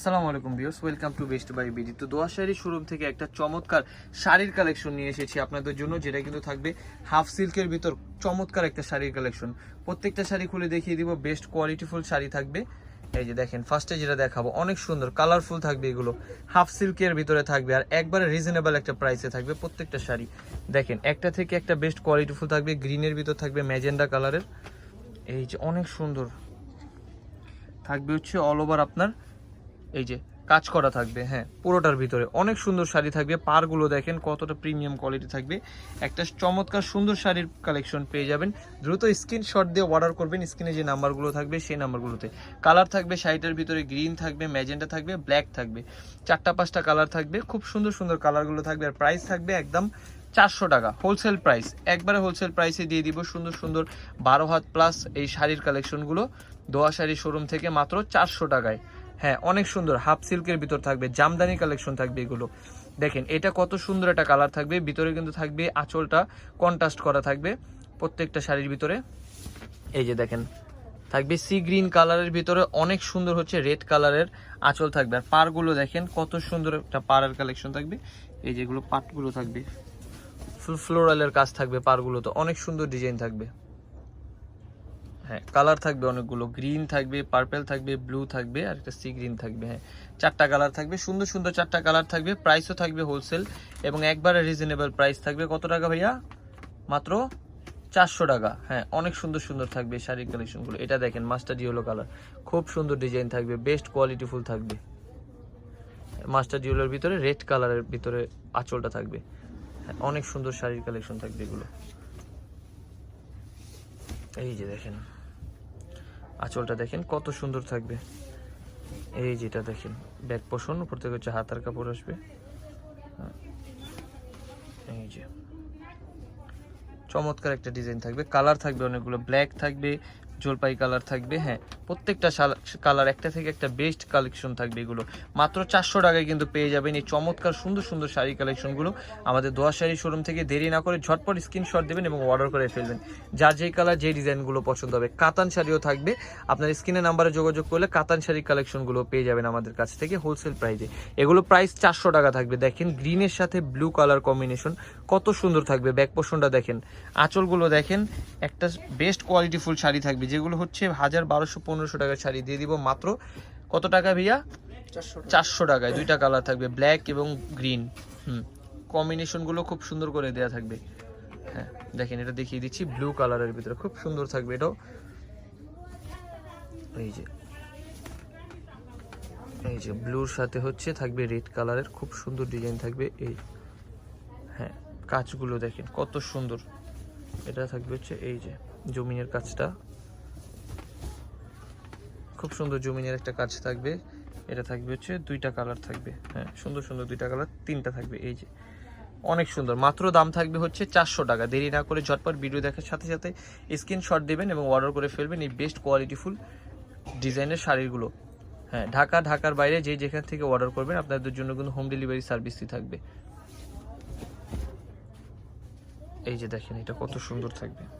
আসসালামু আলাইকুম viewers, welcome to Best Buy BD. তো দোয়া শাড়ি শোরুম থেকে একটা চমৎকার শাড়ির কালেকশন নিয়ে এসেছি আপনাদের জন্য, যেটা কিন্তু থাকবে হাফ সিল্কের ভিতর চমৎকার একটা শাড়ির কালেকশন। প্রত্যেকটা শাড়ি খুলে দেখিয়ে দিব, বেস্ট কোয়ালিটিফুল শাড়ি থাকবে। এই যে দেখেন ফার্স্টে যেটা দেখাবো, অনেক সুন্দর কালারফুল থাকবে এগুলো। হাফ সিল্কের ভিতরে থাকবে, আর একবারে রিজনেবল একটা প্রাইসে থাকবে প্রত্যেকটা শাড়ি। দেখেন, একটা থেকে একটা বেস্ট কোয়ালিটিফুল থাকবে, গ্রিনের ভিতর থাকবে ম্যাজেন্ডা কালারের। এই যে অনেক সুন্দর। থাকবে হচ্ছে অল ওভার আপনার এই যে, কাজ করা থাকবে হ্যাঁ পুরোটার ভিতরে। অনেক সুন্দর শাড়ি থাকবে পারগুলো দেখেন কতটা প্রিমিয়াম কোয়ালিটি থাকবে। একটা চমৎকার সুন্দর শাড়ির কালেকশন পেয়ে যাবেন। দ্রুত স্ক্রিনশট দিয়ে অর্ডার করবেন স্ক্রিনে যে নাম্বারগুলো থাকবে, সেই নাম্বারগুলোতে কালার থাকবে শাড়িটার ভিতরে গ্রিন থাকবে ম্যাজেন্টা থাকবে ব্ল্যাক থাকবে। চারটা পাঁচটা কালার থাকবে, খুব সুন্দর সুন্দর কালারগুলো থাকবে আর প্রাইস থাকবে একদম চারশো টাকা হোলসেল প্রাইস একবারে হোলসেল প্রাইসে দিয়ে দিব সুন্দর সুন্দর বারো হাত প্লাস এই শাড়ির কালেকশনগুলো দোয়া শাড়ি শোরুম থেকে মাত্র চারশো টাকায়। হ্যাঁ অনেক সুন্দর। হাফ সিল্কের ভিতর থাকবে, জামদানি কালেকশন থাকবে এগুলো। দেখেন, এটা কত সুন্দর একটা কালার থাকবে। ভিতরে কিন্তু থাকবে, আঁচলটা কন্ট্রাস্ট করা থাকবে প্রত্যেকটা শাড়ির ভিতরে। এই যে দেখেন, থাকবে সি গ্রিন কালারের ভিতরে অনেক সুন্দর হচ্ছে রেড কালারের আঁচল থাকবে। আর পারগুলো দেখেন, কত সুন্দর একটা পাড়ের কালেকশন থাকবে। এই যেগুলো পাটগুলো থাকবে ফুল ফ্লোরালের কাজ থাকবে পারগুলো তো অনেক সুন্দর ডিজাইন থাকবে। হ্যাঁ কালার থাকবে অনেকগুলো গ্রিন থাকবে পার্পেল থাকবে ব্লু থাকবে, আর একটা সি গ্রিন থাকবে হ্যাঁ। চারটা কালার থাকবে, সুন্দর সুন্দর চারটা কালার থাকবে প্রাইসও থাকবে হোলসেল এবং একবারে রিজনেবল প্রাইস থাকবে, কত টাকা ভাইয়া? মাত্র চারশো টাকা হ্যাঁ অনেক সুন্দর সুন্দর থাকবে শাড়ির কালেকশনগুলো এটা দেখেন মাস্টার ইয়েলো কালার খুব সুন্দর ডিজাইন থাকবে বেস্ট কোয়ালিটি ফুল থাকবে। মাস্টার ইয়েলোর ভিতরে রেড কালারের ভিতরে আঁচলটা থাকবে হ্যাঁ অনেক সুন্দর শাড়ির কালেকশন থাকবে এগুলো। এই যে দেখেন। আঁচলটা দেখেন, কত সুন্দর থাকবে। এই যেটা দেখেন, ব্যাক পোষণ, উপর থেকে হচ্ছে হাতার কাপড় আসবে। হ্যাঁ। এই যে। চমৎকার একটা ডিজাইন থাকবে, কালার থাকবে অনেকগুলো, ব্ল্যাক থাকবে জলপাই কালার থাকবে হ্যাঁ। প্রত্যেকটা কালার একটা থেকে একটা বেস্ট কালেকশন থাকবে এগুলো। মাত্র চারশো টাকায় কিন্তু পেয়ে যাবেন এই চমৎকার সুন্দর সুন্দর শাড়ি কালেকশনগুলো আমাদের দোয়া শাড়ি শোরুম থেকে দেরি না করে ঝটপট স্ক্রিনশট দেবেন এবং অর্ডার করে ফেলবেন। যার যেই কালার যেই ডিজাইনগুলো পছন্দ হবে। কাতান শাড়িও থাকবে। আপনার স্ক্রিনের নাম্বারে যোগাযোগ করলে কাতান শাড়ির কালেকশনগুলো পেয়ে যাবেন আমাদের কাছ থেকে হোলসেল প্রাইসে এগুলো প্রাইস চারশো টাকা থাকবে। দেখেন গ্রিনের সাথে ব্লু কালার কম্বিনেশন কত সুন্দর থাকবে। ব্যাক পোষণটা দেখেন। আঁচলগুলো দেখেন। একটা বেস্ট কোয়ালিটিফুল শাড়ি থাকবে। যেগুলো হচ্ছে হাজার বারোশো পনেরোশো টাকার শাড়ি। দিয়ে দিব মাত্র কত টাকা ভাইয়া? চারশো টাকায়। দুইটা কালার থাকবে ব্ল্যাক এবং গ্রিন। হুম কম্বিনেশনগুলো খুব সুন্দর করে দেওয়া থাকবে। হ্যাঁ দেখেন এটা দেখিয়ে দিচ্ছি ব্লু কালারের ভিতরে। খুব সুন্দর থাকবে এটাও। এই যে এই যে ব্লুর সাথে হচ্ছে থাকবে রেড কালারের। খুব সুন্দর ডিজাইন থাকবে এই। হ্যাঁ কাজগুলো দেখেন কত সুন্দর। এটা থাকবে হচ্ছে এই যে জমিনের কাজটা খুব সুন্দর জমিনের একটা কাজ থাকবে। এটা থাকবে হচ্ছে দুইটা কালার থাকবে। হ্যাঁ সুন্দর সুন্দর দুইটা কালার, তিনটা থাকবে। এই যে, অনেক সুন্দর। মাত্র দাম থাকবে হচ্ছে চারশো টাকা। দেরি না করে ঝটপট ভিডিও দেখার সাথে সাথে স্ক্রিনশট দেবেন এবং অর্ডার করে ফেলবেন এই বেস্ট কোয়ালিটিফুল ডিজাইনের শাড়িগুলো। হ্যাঁ ঢাকা, ঢাকার বাইরে যে যেখান থেকে অর্ডার করবেন, আপনাদের জন্য কিন্তু হোম ডেলিভারি সার্ভিসই থাকবে। এই যে দেখেন, এটা কত সুন্দর থাকবে।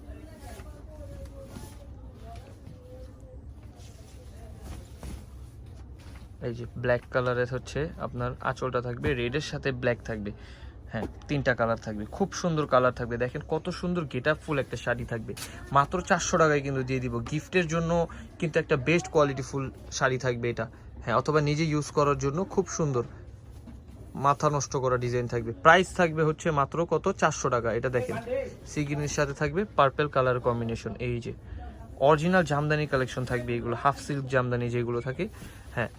এই যে ব্ল্যাক কালারের হচ্ছে আপনার আঁচলটা থাকবে রেডের সাথে ব্ল্যাক থাকবে। হ্যাঁ তিনটা কালার থাকবে। খুব সুন্দর কালার থাকবে। দেখেন কত সুন্দর গেট ফুল একটা শাড়ি থাকবে। মাত্র চারশো টাকায় কিন্তু দিয়ে দিব। গিফটের জন্য কিন্তু একটা বেস্ট কোয়ালিটি ফুল শাড়ি থাকবে এটা। হ্যাঁ অথবা নিজে ইউজ করার জন্য খুব সুন্দর। মাথা নষ্ট করা ডিজাইন থাকবে। প্রাইস থাকবে হচ্ছে মাত্র কত? চারশো টাকা। এটা দেখেন। সিগ্রিনের সাথে থাকবে পার্পেল কালার কম্বিনেশন এই যে অরিজিনাল জামদানি কালেকশন থাকবে এগুলো। হাফ সিল্ক জামদানি যেগুলো থাকে। হ্যাঁ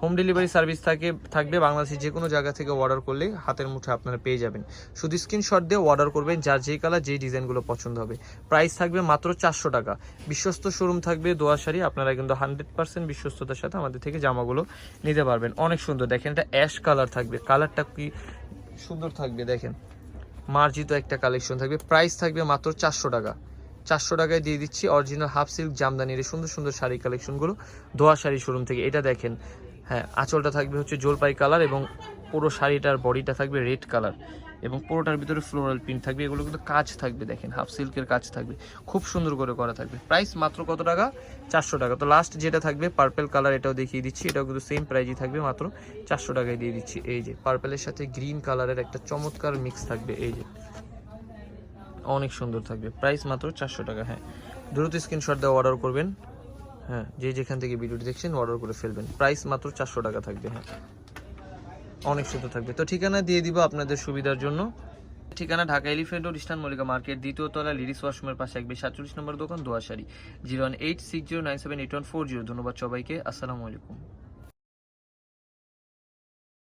হোম ডেলিভারি সার্ভিস থাকে, থাকবে বাংলাদেশের যে কোনো জায়গা থেকে অর্ডার করলে হাতের মুঠে আপনারা পেয়ে যাবেন। শুধু স্ক্রিনশট দিয়ে অর্ডার করবেন, যার যেই কালার যেই ডিজাইনগুলো পছন্দ হবে। প্রাইস থাকবে মাত্র চারশো টাকা। বিশ্বস্ত শোরুম থাকবে দোয়া শাড়ি আপনারা কিন্তু হান্ড্রেড পার্সেন্ট বিশ্বস্ততার সাথে আমাদের থেকে জামাগুলো নিতে পারবেন। অনেক সুন্দর, দেখেন এটা অ্যাশ কালার থাকবে। কালারটা কি সুন্দর থাকবে, দেখেন। মার্জিত একটা কালেকশন থাকবে। প্রাইস থাকবে মাত্র চারশো টাকা। চারশো টাকায় দিয়ে দিচ্ছি অরিজিনাল হাফ সিল্ক জামদানির সুন্দর সুন্দর শাড়ি কালেকশনগুলো দোয়া শাড়ি শোরুম থেকে। এটা দেখেন হ্যাঁ আঁচলটা থাকবে হচ্ছে জলপাই কালার এবং পুরো শাড়িটার বডিটা থাকবে রেড কালার এবং পুরোটার ভিতরে ফ্লোরাল প্রিন্ট থাকবে। এগুলো কিন্তু কাজ থাকবে, দেখেন হাফ সিল্কের কাজ থাকবে। খুব সুন্দর করে করা থাকবে। প্রাইস মাত্র কত টাকা? চারশো টাকা। তো লাস্ট যেটা থাকবে পার্পেল কালার এটাও দেখিয়ে দিচ্ছি। এটাও কিন্তু সেম প্রাইজই থাকবে, মাত্র চারশো টাকায় দিয়ে দিচ্ছি। এই যে পার্পেলের সাথে গ্রিন কালারের একটা চমৎকার মিক্স থাকবে। এই যে, অনেক সুন্দর থাকবে। প্রাইস মাত্র চারশো টাকা হ্যাঁ। দ্রুত স্ক্রিনশট দিয়ে অর্ডার করবেন। হ্যাঁ যে যেখান থেকে ভিডিওটি দেখছেন অর্ডার করে ফেলবেন। প্রাইস মাত্র চারশো টাকা থাকবে হ্যাঁ। অনেক সুন্দর থাকবে। তো ঠিকানা দিয়ে দিব আপনাদের সুবিধার জন্য। ঠিকানা Dhaka Elephant Road Eastern Mallika market, দ্বিতীয় তলা লিডিস ওয়াশরুমের পাশে একবি সাতচল্লিশ নম্বর দোকান, দোয়াশারি। Zero one eight six zero nine seven eight one four zero. ধন্যবাদ সবাইকে। আসসালামু আলাইকুম।